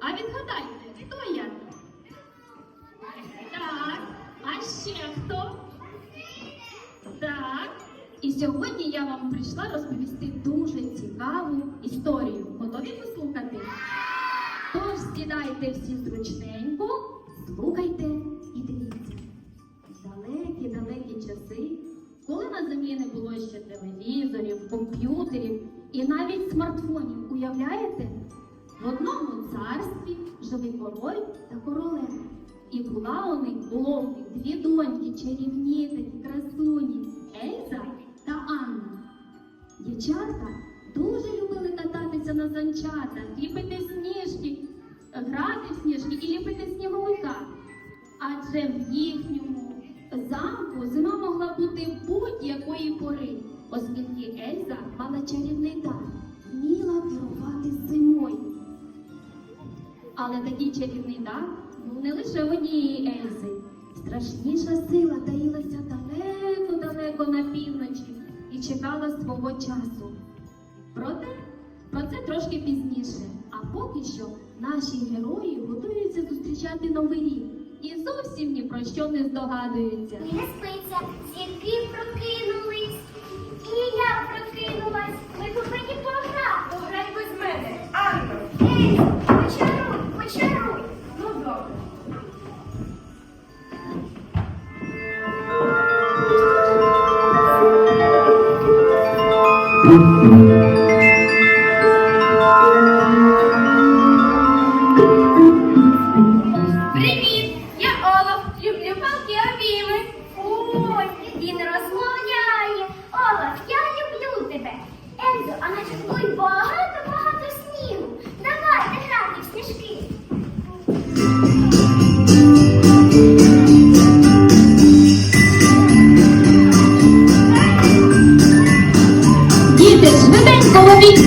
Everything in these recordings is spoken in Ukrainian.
А відгадайте, хто я? Так, а ще хто? Так. І сьогодні я вам прийшла розповісти дуже цікаву історію. Готові послухати? Тож сідайте всі зручненько, слухайте і дивіться. Далекі-далекі часи, коли на землі не було ще телевізорів, комп'ютерів і навіть смартфонів, уявляєте? В одному царстві жили король та королева. І була у них було дві доньки, чарівні такі красуні Ельза та Анна. Дівчата дуже любили кататися на санчатах, ліпити сніжки, грати в сніжки і ліпити сніговика. Адже в їхньому замку зима могла бути будь-якої пори, оскільки Ельза мала чарівний дар, вміла керувати зимою. Але такий чарівний дар був не лише однієї Ельзи. Страшніша сила таїлася далеко-далеко на півночі і чекала свого часу. Проте про це трошки пізніше. А поки що наші герої готуються зустрічати новий рік і зовсім ні про що не здогадуються. Не спиться, зірки прокинулись. І я прокинулась. Ми повинні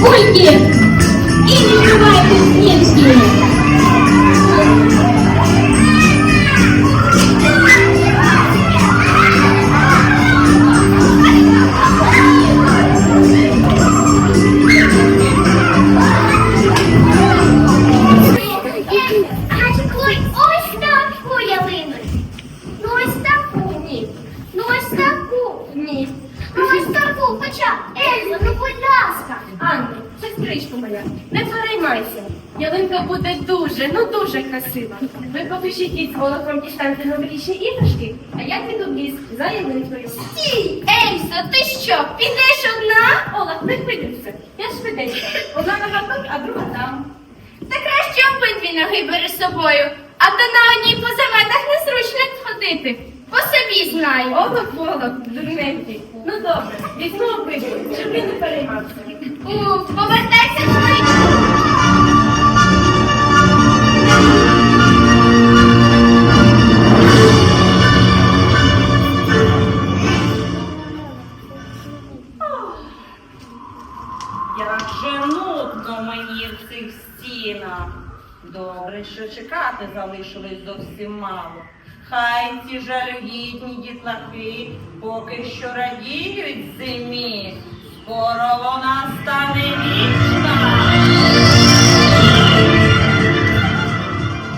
швиденько ловіть кульки і відкривайте за. Стій, Ельзо, ти що, підеш одна? Олаф, не хвилюйся. Я швиденько. Одна нога тут, а друга там. Та краще обидві ноги бери з собою, а то на одній по заметах незручно ходити. По собі знаю. Олаф, Олаф, дурненький. Ну добре, візьму обидві, щоб він не переймався. Уф, повертайся. Як Добре, чекати залишилось зовсім мало. Хай ці жалюгідні дітлахи поки що радіють зимі. Скоро вона стане вічна.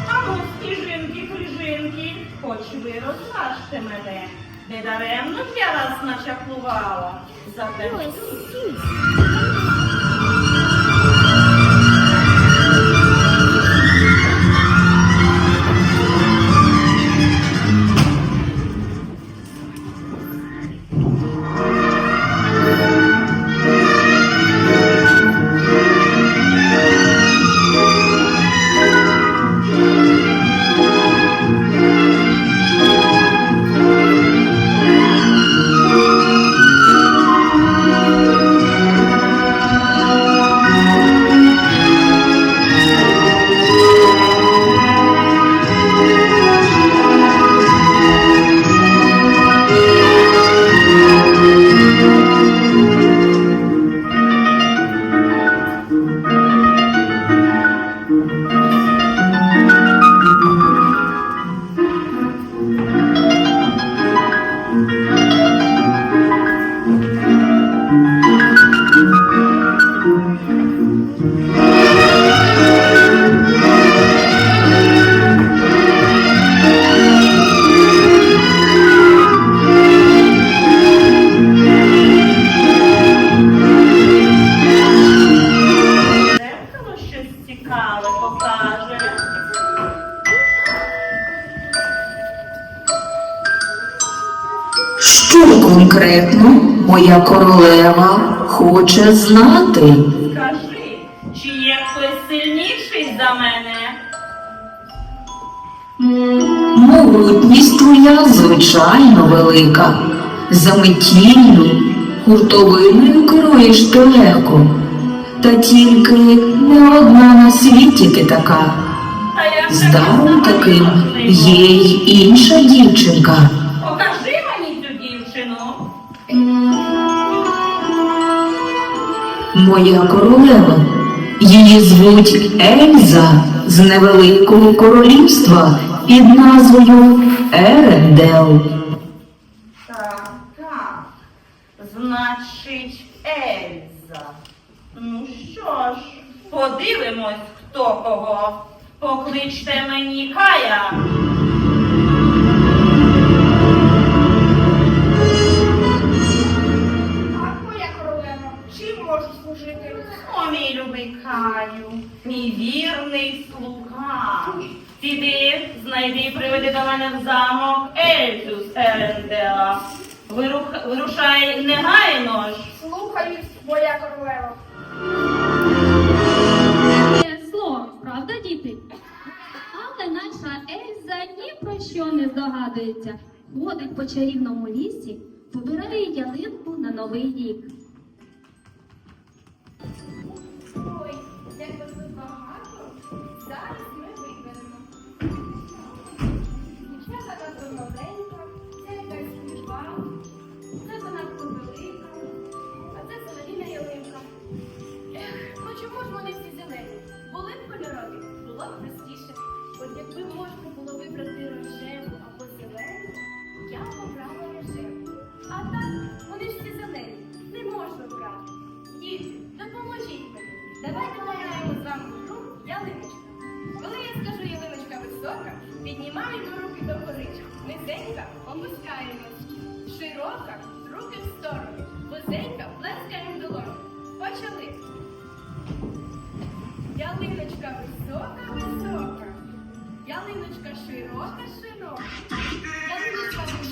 А ну, сніжинки, крижинки, хоч ви розважте мене. Не даремно я вас начаклувала. Зате хоче знати? Скажи, чи є хтось сильніший за мене? Могутність твоя звичайно велика. Заметіллю, хуртовиною керуєш ти легко. Та тільки не одна на світі ти така. Та З даром таким є й інша дівчинка. Покажи мені цю дівчину. Моя королева. Її звуть Ельза з невеликого королівства під назвою Ерендел. Так, так. Значить, Ельза. Ну що ж, подивимось, хто кого. Покличте мені Кая. О, мій вірний слуга. Піди, знайди і приведи до мене в замок Ельзу з Ерендела. Вирух- Вирушай негайно ж. Слухаюсь, моя королева. Це зло, правда, діти? Але наша Ельза ні про що не здогадується. Ходить по чарівному лісі, вибирає ялинку на новий рік. Як тут багато. Зараз ми виберемо. Дівчата така новенька, це якась служба, це занадто велика, а це зеленіна ялинка. Ех, ну чому ж вони всі зелені? Були б кольорові, було б простіше. От якби можна було вибрати Низенька опускаємось. Широка руки в сторону. Вузенька плескаємо долоні. Почали. Ялиночка висока, висока. Ялиночка широка, широка. Ялиночка висенька,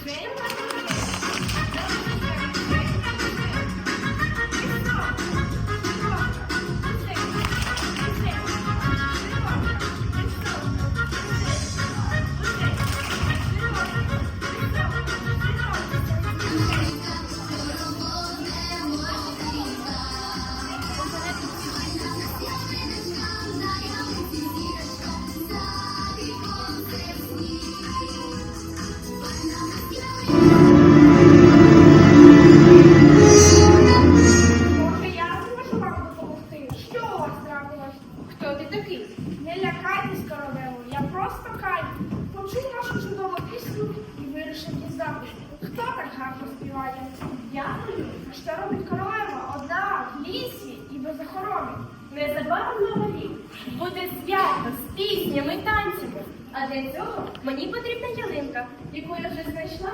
вже знайшла.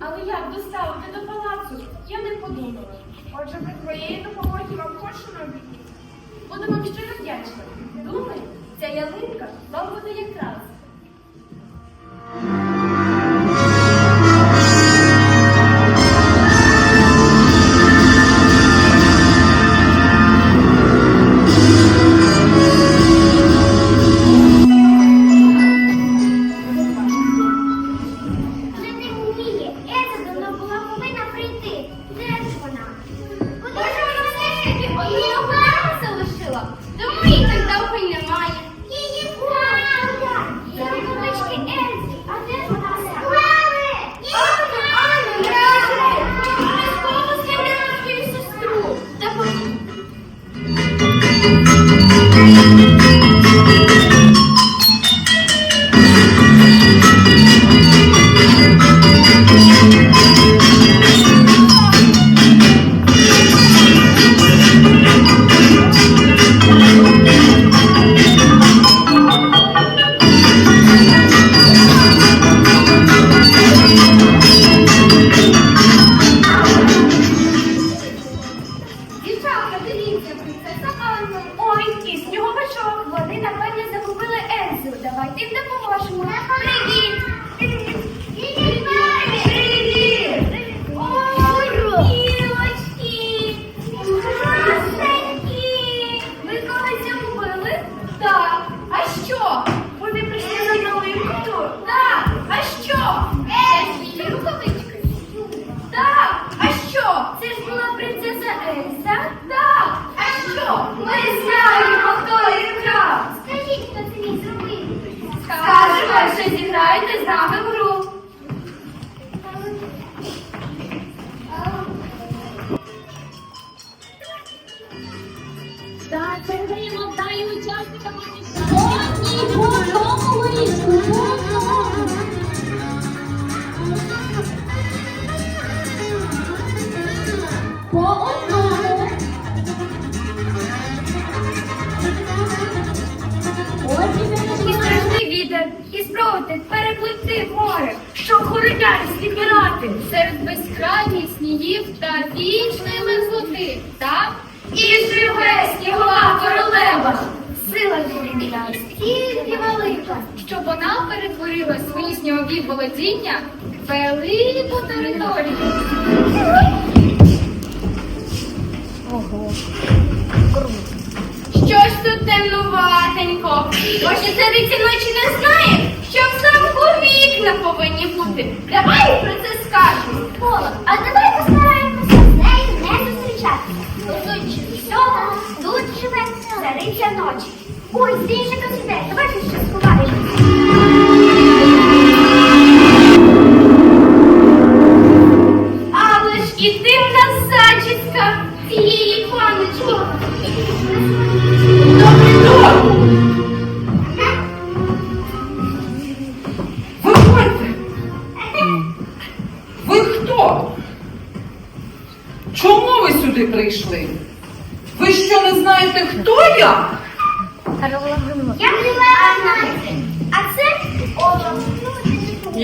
Але як доставити до палацу, я не подумала. Отже, при твоєї допомоги вам хочу робити. Буду вам щиро вдячна. Думаю, ця ялинка вам буде якраз.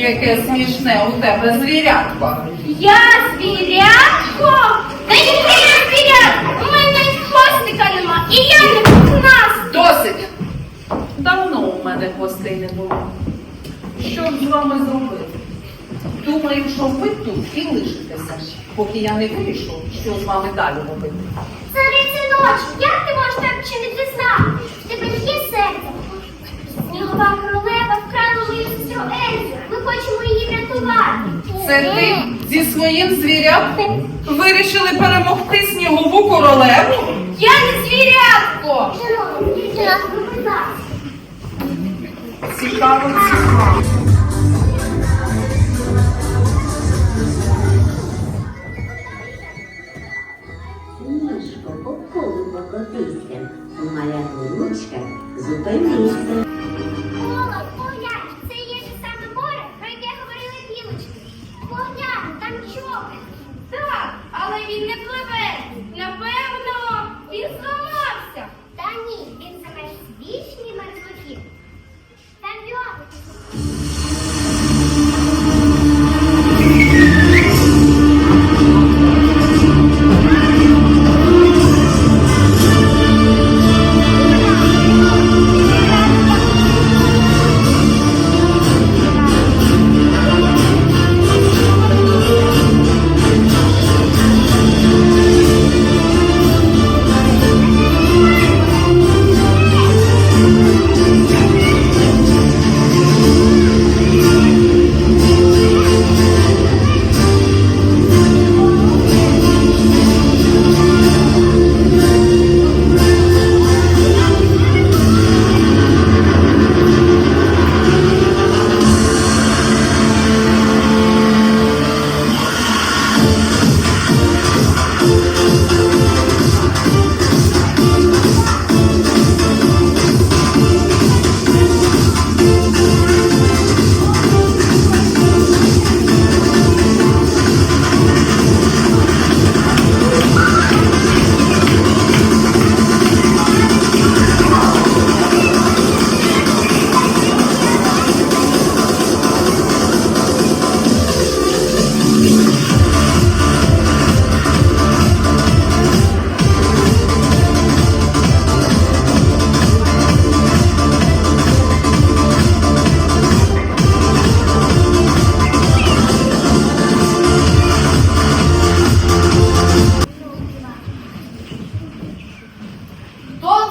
яке смішне у тебе звірятко. Я звірятко? Та ніхто не звірятко. У мене навіть хвостика нема. І я не нас. Досить. Давно у мене гостей не було. Що б з вами зробити? Думаю, що ви тут і лишитеся, поки я не вирішу, що з вами далі робити. Цариці ночі, як ти можеш так чинити сам? В тебе є серце. Снігова королева що Ельзу, ми хочемо її врятувати. Це ти зі своїм звірятком вирішили перемогти снігову королеву? Я не звірятко! Цікаво, цікаво.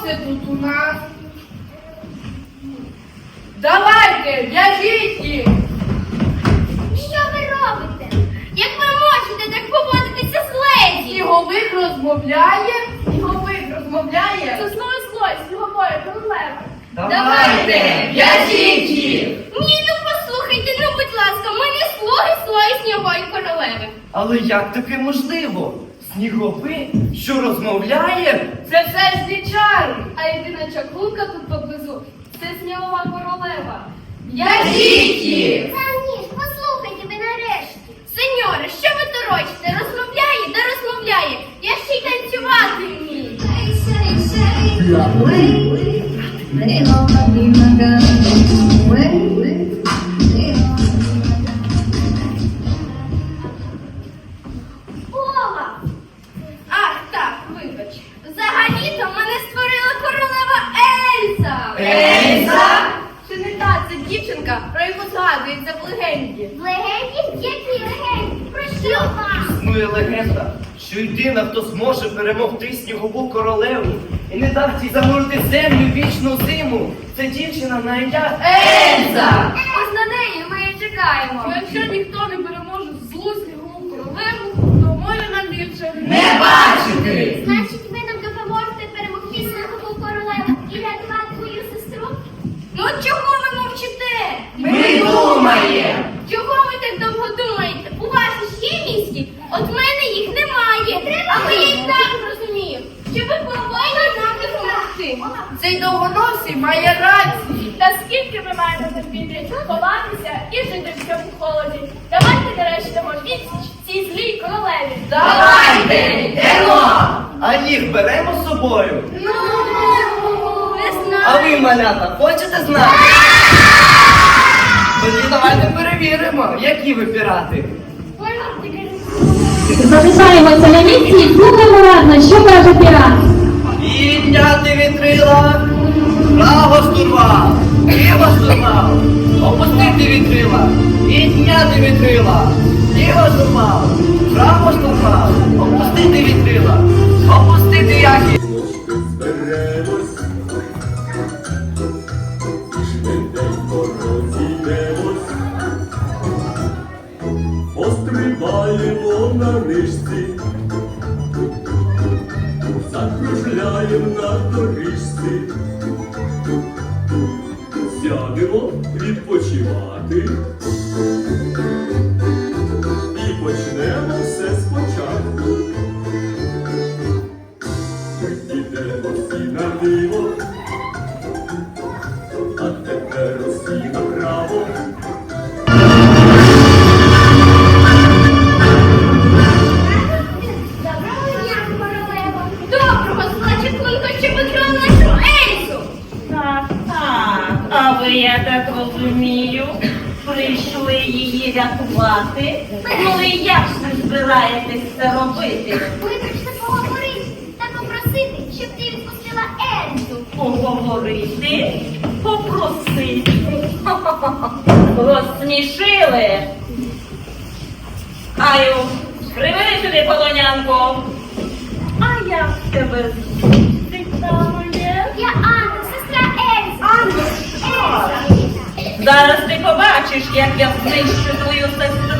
це тут у нас? Давайте, в'яжіть їх! Що ви робите? Як ви можете так поводитися з леді? Сніговик розмовляє, сніговик розмовляє. Це знову злость, снігової королеви. Давайте, в'яжіть їх! Ні, ну послухайте, ну будь ласка, ми не слуги слої снігової королеви. Але як таке можливо? Сніговик, що розмовляє? Це все ж дічари, а єдина чаклунка тут поблизу це снігова королева. В'яжіть їх! Та ні ж, послухайте ви нарешті. Сеньоре, що ви торочите? Розмовляє, да розмовляє. Я ще й танцювати вмію. Ола! Перемогти снігову королеву і не дасть їй заморити землю вічну зиму. Це дівчина на ім'я Ельза! Ось на неї ми і чекаємо. Якщо ніхто не переможе злу снігову королеву, то може нам більше Не бачити! Значить, ви нам допоможете перемогти снігову королеву і рятувати твою сестру? Ну чого ви мовчите? Ми думаємо! Чого ви так довго думаєте? У вас ж є мізки? От в мене їх немає. Але я і так розумію, що ви повинні нам допомогти. Цей довгоносий має рацію. Та скільки ми маємо терпіти ховатися і жити в цьому холоді? Давайте нарешті дамо відсіч цій злій королеві. Давайте! Йдемо! А їх беремо з собою. Ну, не А ви, малята, хочете знати? Тоді давайте перевіримо, які ви пірати. Залишаємося на місці і слухаємо уважно, що право штурвал, ліво опустити вітрила, підняти вітрила, ліво штурвал, право штурвал, опустити вітрила, опустити розійдемось, пострибаємо на нишці, закружляємо на доріжці, тебе? Я Анна, сестра Ельза. Анна, Ельза. Зараз ти побачиш, як я знищу твою сестру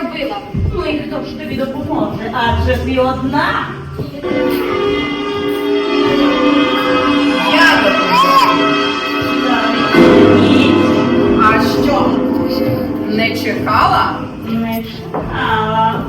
зробила. Ну і хто ж тобі допоможе? Адже ти одна. Я. Ні, А що? Не чекала? не чекала.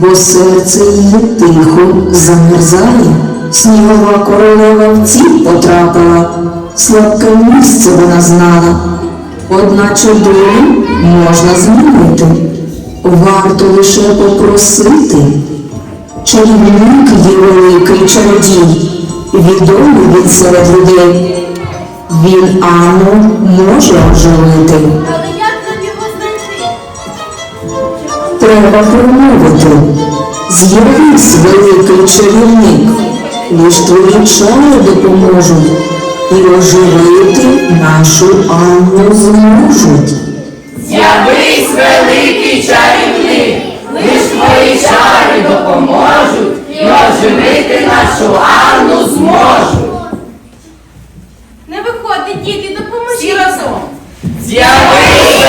Бо серце її тихо замерзає. Снігова королева в ціп потрапила, слабке місце вона знала. Одначе долю можна змінити, варто лише попросити. Чарівник є великий чародій, відомий від серед людей. Він Анну може оживити. Треба промовити. З'явись, великий чарівник, лиш твої чари допоможуть і оживити нашу Анну зможуть. З'явись, великий чарівник, лиш твої чари допоможуть і оживити нашу Анну зможуть. Не виходить, діти, допоможіть. Всі разом. З'явись,